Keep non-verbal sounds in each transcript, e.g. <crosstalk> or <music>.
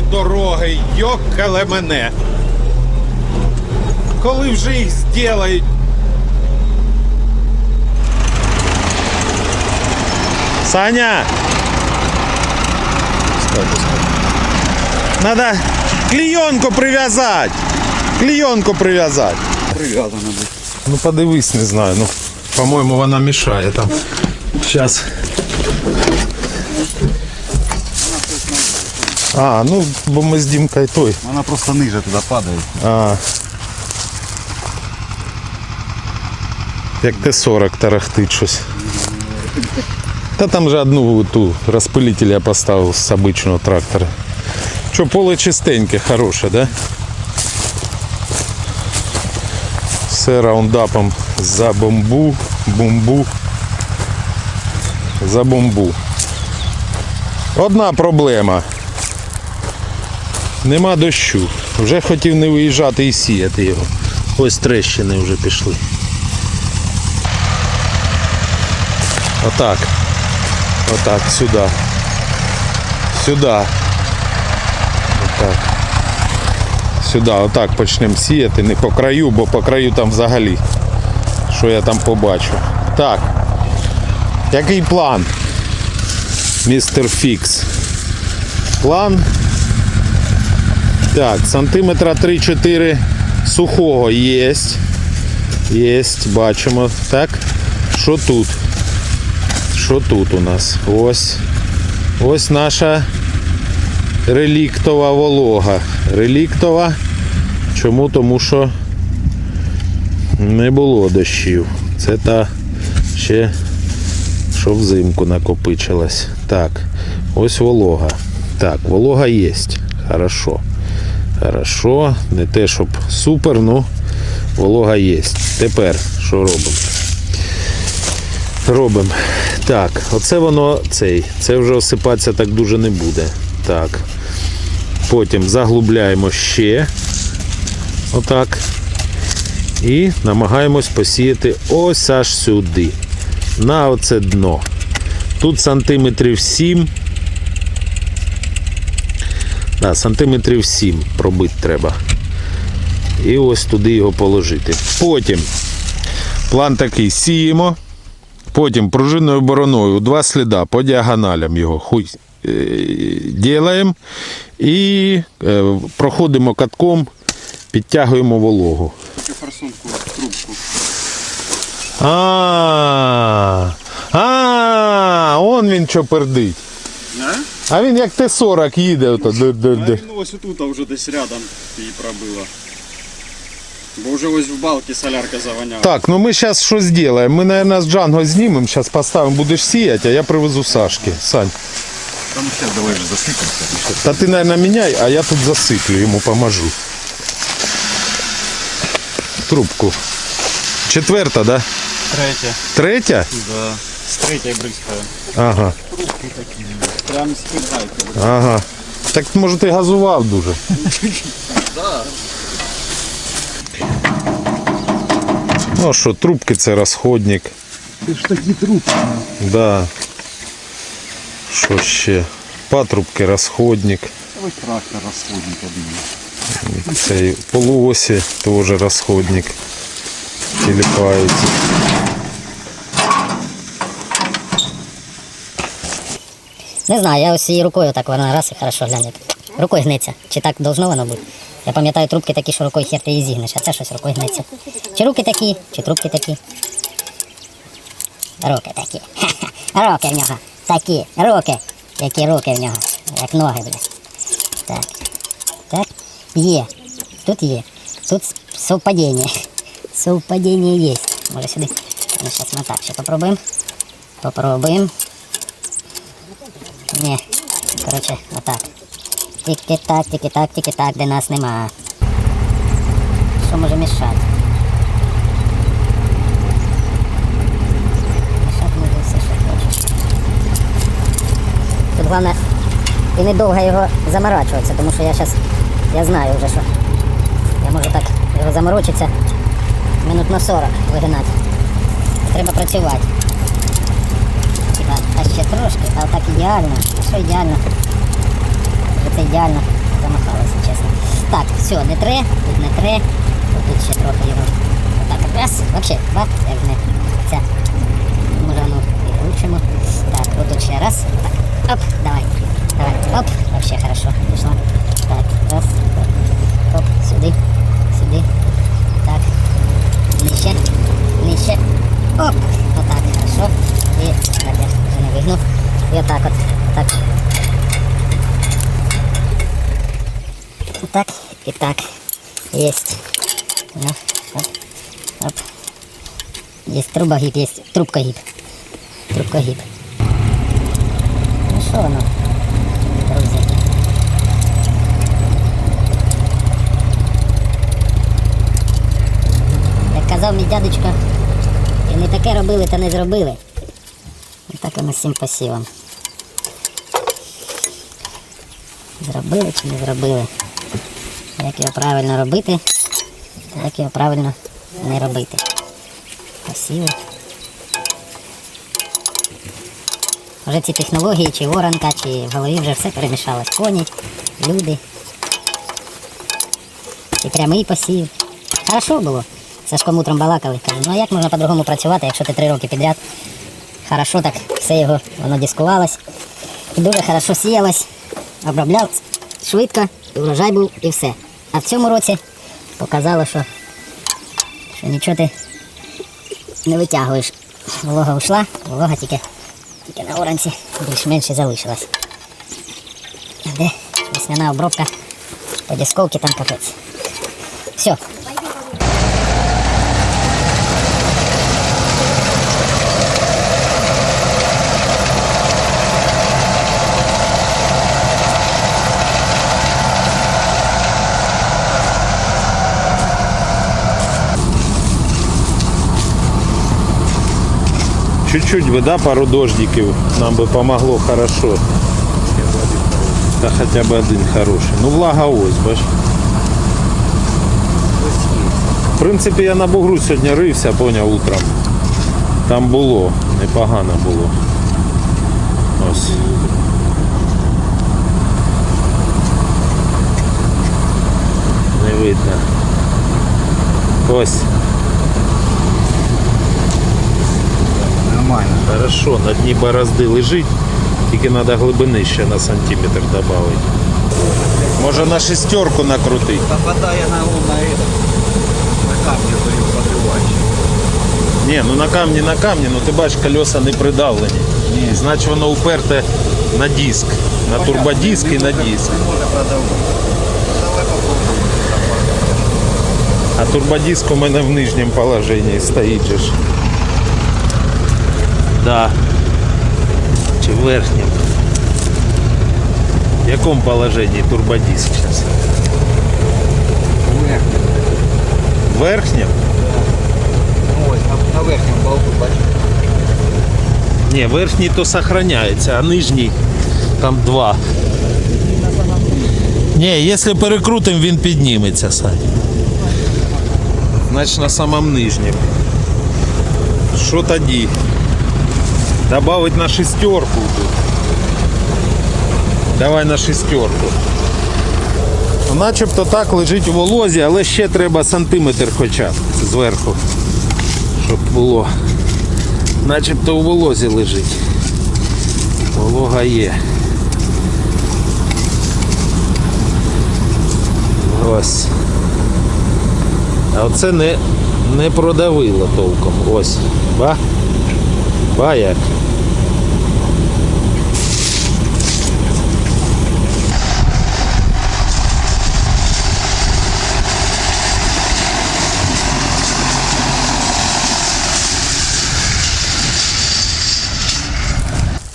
ці дороги, йокале мене. Коли вже їх зроблять? Саня! Стой, стой. Надо клеенку прив'язати. Клеенку прив'язати. Прив'язано буде. Ну подивись, не знаю. Ну, по-моєму, вона мішає там. Сейчас. А, ну, бо ми з Дімкою той. Вона просто ниже туди падає. А. Як Т-40 тарахтить щось. Та там же одну ту розпилитель я поставив з обичного трактора. Що, поле чистеньке, хороше, да? Все раундапом за бомбу, бомбу. За бомбу. Одна проблема. Нема дощу. Вже хотів не виїжджати і сіяти його. Ось трещини вже пішли. Отак. Отак, сюди. Сюди. Отак. Сюди, отак почнемо сіяти. Не по краю, бо по краю там взагалі. Що я там побачу. Так. Який план? Містер Фікс. План так, сантиметра 3-4 сухого є. Є, бачимо. Так. Що тут? Що тут у нас? Ось. Ось наша реліктова волога. Реліктова. Чому? Тому що не було дощів. Це та ще що взимку накопичилась. Так, ось волога. Так, волога є. Хорошо. Хорошо. Не те, щоб супер, ну волога є. Тепер що робимо? Робимо. Так, оце воно цей. Це вже осипатися так дуже не буде. Так. Потім заглубляємо ще. Отак. І намагаємось посіяти ось аж сюди. На оце дно. Тут сантиметрів 7. Да, сантиметрів 7 пробити треба. І ось туди його положити. Потім план такий сіємо. Потім пружинною бороною два сліда по діагоналям його хуй е, ділаємо. І е, проходимо катком, підтягуємо вологу. Форсунку, трубку. А, а, он він що пердить. А він як Т-40 їде. Ото, де, де, А він ось отут, а вже десь рядом її пробило. Бо вже ось в балки солярка завоняла. Так, ну ми зараз що зробимо? Ми, мабуть, з Джанго знімемо, зараз поставимо, будеш сіяти, а я привезу Сашки. Сань, Там ще давай вже засипемося. та ти, мабуть, міняй, а я тут засиплю, йому поможу. Трубку. Четверта, да? Третя. Третя? Да. З третьої бризкає. Ага, Прям з підгайки. ага. Так може ти газував дуже. Ну що, трубки це розходник. Ти ж такі трубки. Да. Що ще? Патрубки, розходник. Ось трактор розходник один. Цей полуосі теж розходник. Тіліпається. Не знаю, я ось її рукою так вона раз і хорошо глянь. Рукою гнеться. Чи так должно воно бути? Я пам'ятаю трубки такі, що рукою хер ти її зігнеш, а це щось рукою гнеться. Чи руки такі, чи трубки такі. Руки такі. Ха-ха. <laughs> Руки в нього. Такі. Руки. Які руки в нього. Як ноги, блядь. Так. Так. Є. Тут є. Тут совпадіння. <laughs> Совпадіння є. Може сюди. Зараз ми так ще попробуємо. Попробуємо. Ні. Коротше, отак. Тільки-так, тільки-так, тільки-так, де нас нема. Що може мішати? Мішати може все, що хочеш. Тут головне і недовго його заморачуватися, тому що я зараз, я знаю вже, що я можу так його заморочитися минут на 40 вигинати. Треба працювати. А ще трошки, а так ідеально. А що ідеально? Це ідеально. замахалися, чесно. Так, все, не три, тут не три, тут ще трохи його. Так, раз, вообще, два, як не ця. Може, і влучимо. Так, отут ще раз. Так, оп, давай. Давай, оп, вообще хорошо, пішло. Так, раз, оп, сюди, сюди. Так, нижче, нижче. Оп, отак, хорошо. І так, я вже не вигнув. І отак от, отак. Так, і так. Есть. Ну, оп, оп. Есть трубогиб, есть трубкогиб. Трубкогиб. Ну що воно, друзі? Як казав мій дядечко, і не таке робили, та не зробили. Отак І так воно з Зробили чи не зробили? Як його правильно робити, як його правильно не робити. Посіви. Вже ці технології, чи воронка, чи в голові вже все перемішалось. Коні, люди. І прямий посів. Хорошо було. Сашком утром балакали. Каже, ну а як можна по-другому працювати, якщо ти три роки підряд хорошо так все його воно дискувалось. Дуже хорошо сіялось, оброблялось швидко, і врожай був, і все. А в цьому році показало, що, що нічого ти не витягуєш. Волога ушла, волога тільки, тільки на оранці більш-менш і залишилась. Де весняна обробка по дисковці там капець. Все. Чуть-чуть би, да, пару дождиків нам би помогло хорошо. Та хоча б один хороший. Ну влага ось, бач. В принципі, я на бугру сьогодні рився, поняв утром. Там було, непогано було. Ось. Не видно. Ось. Хорошо, на дні борозди лежить, тільки треба глибини ще на сантиметр додати. Може на шестерку накрутити. Попадая на, на это, на камни даю подрывать. Ні, ну на камні на камні, ну ти бачиш, колеса не придавлені. Ні. Значить воно уперте на диск, на турбодиск і на диск. А турбодиск у мене в нижньому положенні стоїть же ж. Да. Чи в верхньому? В якому положенні турбодиск зараз? В верхньому? Ну, ось на, на верхнем балку, бачиш. Ні, верхній то сохраняється, а нижній там два. Ні, якщо перекрутимо, він підніметься, Сань. Значить на самому нижньому. Що тоді? Добавить на шестерку. Давай на шестерку. Начебто так лежить у волозі, але ще треба сантиметр хоча б зверху, щоб було. Начебто у волозі лежить. Волога є. Ось. А оце не, не продавило толком. Ось. Ба? Ба?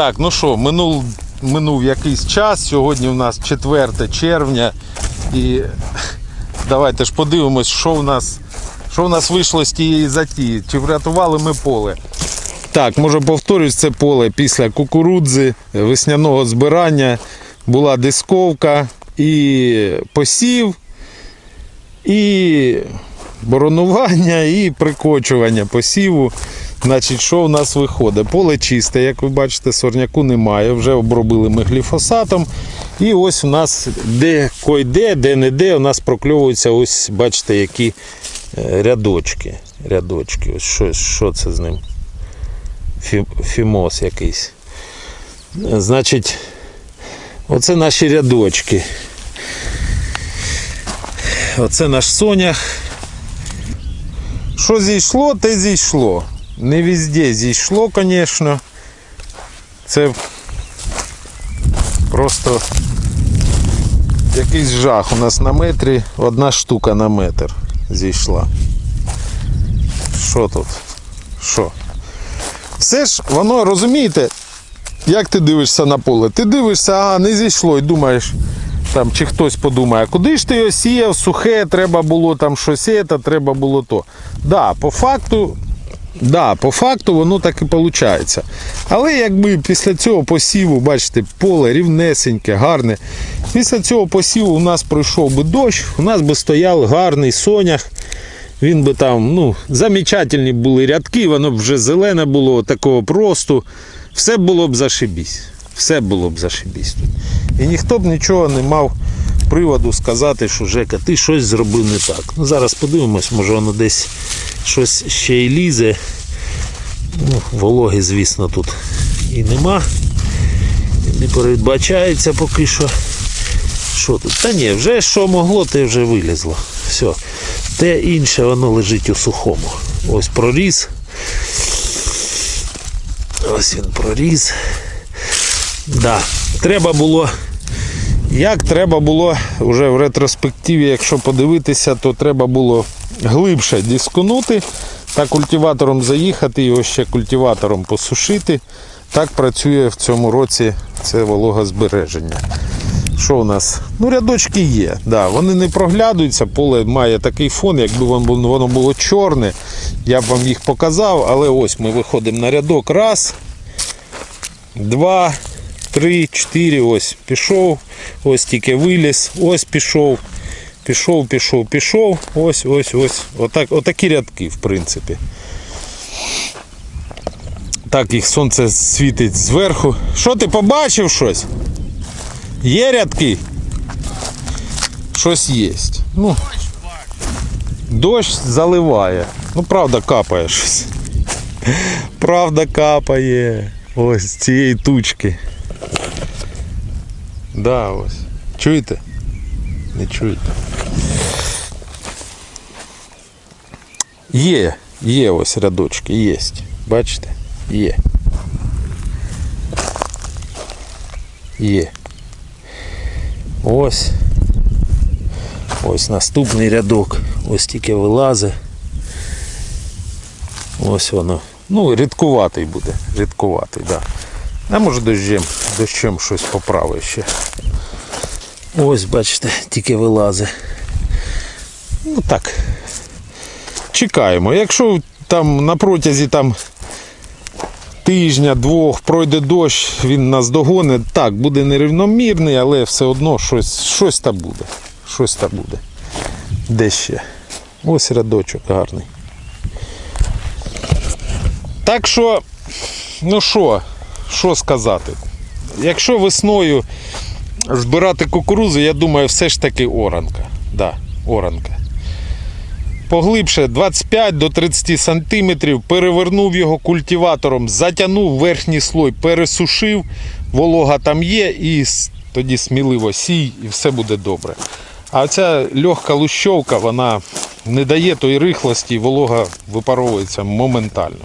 Так, ну що, минув, минув якийсь час. Сьогодні у нас 4 червня. І <laughs> давайте ж подивимось, що в нас, що в нас вийшло з тієї затії. Чи врятували ми поле. Так, може повторюсь, це поле після кукурудзи, весняного збирання. Була дисковка і посів, і боронування, і прикочування посіву. Значить, що в нас виходить? Поле чисте, як ви бачите, сорняку немає. Вже обробили ми гліфосатом. І ось у нас де койде, де-не-де у нас прокльовуються ось, бачите, які е, рядочки. Рядочки. Ось що, що це з ним? Фі, фімоз якийсь. Значить, оце наші рядочки. Оце наш сонях. Що зійшло, те зійшло. Не везде зійшло, звісно. Це просто якийсь жах. У нас на метрі одна штука на метр зійшла. Що тут? Що? Все ж воно, розумієте, як ти дивишся на поле? Ти дивишся, а не зійшло і думаєш, там, чи хтось подумає, куди ж ти його сіяв, сухе, треба було там щось, це, треба було то. Да, по факту, да, по факту воно так і виходить. Але якби після цього посіву, бачите, поле рівнесеньке, гарне. Після цього посіву у нас пройшов би дощ, у нас би стояв гарний сонях. Він би там, ну, замечательні були рядки, воно б вже зелене було, такого просто. Все було б зашибісь. Все було б зашибісь тут. І ніхто б нічого не мав приводу сказати, що Жека, ти щось зробив не так. Ну, зараз подивимось, може воно десь щось ще й лізе. Ну, вологи, звісно, тут і нема. Не передбачається поки що. Що тут? Та ні, вже що могло, те вже вилізло. Все. Те інше воно лежить у сухому. Ось проріз. Ось він проріз. Да. Треба було. Як треба було вже в ретроспективі, якщо подивитися, то треба було глибше дисконути та культиватором заїхати, його ще культиватором посушити. Так працює в цьому році це вологозбереження. Що у нас? Ну, рядочки є. Да, вони не проглядуються, поле має такий фон, якби воно було- чорне, я б вам їх показав, але ось ми виходимо на рядок. Раз, два, три, чотири. Ось пішов, ось тільки виліз, ось пішов, пішов, пішов, пішов. Ось, ось, ось. Отак, отакі рядки, в принципі. Так, їх сонце світить зверху. Що ти побачив щось? Є рядки? Щось є. Ну, дощ заливає. Ну, правда, капає щось. Правда, капає. Ось цієї тучки. Да, ось. Чуєте? Не чуєте? Є, є ось рядочки, є. Бачите? Є. Є. Ось. Ось наступний рядок. Ось тільки вилазить. Ось воно. Ну, рідкуватий буде. Рідкуватий, так. Да. А може дощем, дощем щось поправить ще. Ось, бачите, тільки вилазить. Ну так. Чекаємо. Якщо там на протязі там тижня, двох пройде дощ, він нас догонить. Так, буде нерівномірний, але все одно щось, щось та буде. Щось та буде. Де ще? Ось рядочок гарний. Так що, ну що, що сказати? Якщо весною збирати кукурузу, я думаю, все ж таки оранка. Да, оранка поглибше 25 до 30 сантиметрів, перевернув його культиватором, затягнув верхній слой, пересушив, волога там є, і тоді сміливо сій, і все буде добре. А ця легка лущовка, вона не дає тої рихлості, і волога випаровується моментально.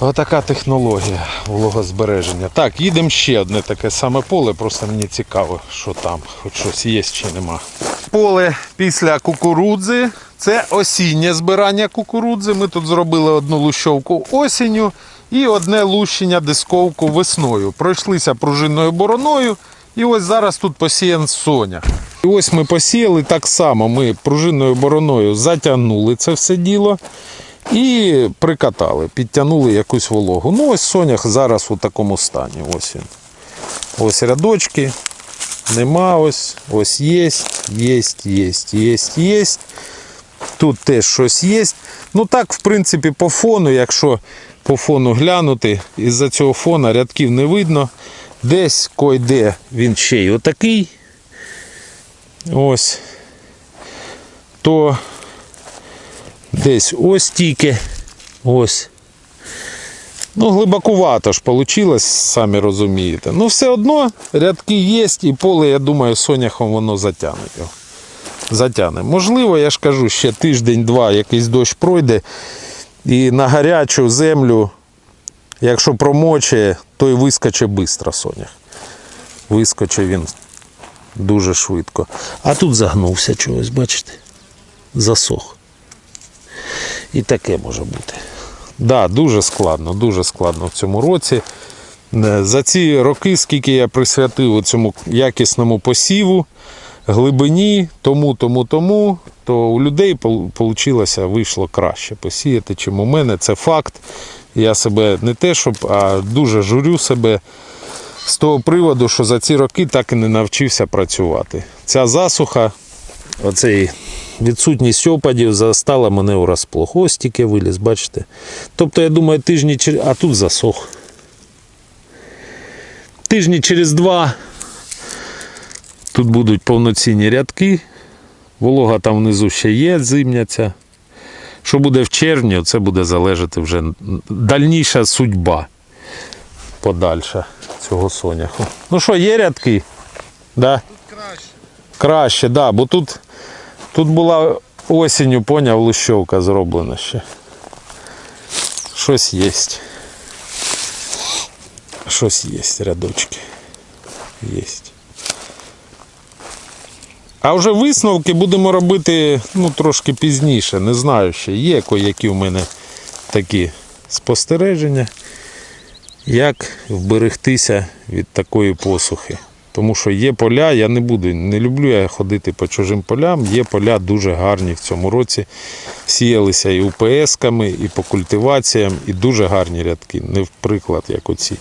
Отака технологія вологозбереження. Так, їдемо ще одне таке саме поле, просто мені цікаво, що там, хоч щось є чи нема. Поле після кукурудзи. Це осіннє збирання кукурудзи. Ми тут зробили одну лущовку осінню і одне лущення дисковку весною. Пройшлися пружинною бороною. І ось зараз тут посіян соня. І ось ми посіяли так само. Ми пружинною бороною затягнули це все діло. І прикатали, підтягнули якусь вологу. Ну, ось сонях зараз у такому стані. Ось він. Ось рядочки. Нема ось. Ось є, є, є, є, є. Тут теж щось є. Ну так, в принципі, по фону, якщо по фону глянути, із-за цього фона рядків не видно. Десь койде він ще й отакий. ось, то десь ось тільки, ось. Ну, глибокувато ж вийшло, самі розумієте. Ну, все одно рядки є, і поле, я думаю, соняхом воно затягне його. Затягне. Можливо, я ж кажу, ще тиждень-два якийсь дощ пройде, і на гарячу землю, якщо промоче, то й вискоче швидко сонях. Вискоче він дуже швидко. А тут загнувся чогось, бачите? Засох. І таке може бути. Да, дуже складно, дуже складно в цьому році. Е, За ці роки, скільки я присвятив цьому якісному посіву, глибині, тому, тому, тому, то у людей вийшло, вийшло краще посіяти, чим у мене. Це факт. Я себе не те, щоб, а дуже журю себе з того приводу, що за ці роки так і не навчився працювати. Ця засуха, оцей відсутність опадів застала мене у. Ось тільки виліз, бачите. Тобто, я думаю, тижні через. А тут засох. Тижні через два тут будуть повноцінні рядки. Волога там внизу ще є, зимняться. Що буде в червні, це буде залежати вже дальніша судьба подальша цього соняху. Ну що, є рядки? Да? Краще. Краще, да, бо тут, тут була осінню, поняв, лущовка зроблена ще. Щось є. Щось є, рядочки. Є. А вже висновки будемо робити ну, трошки пізніше. Не знаю ще. Є які в мене такі спостереження, як вберегтися від такої посухи. Тому що є поля, я не буду, не люблю я ходити по чужим полям. Є поля дуже гарні в цьому році. Сіялися і УПС-ками, і по культиваціям, і дуже гарні рядки. Не в приклад, як оці.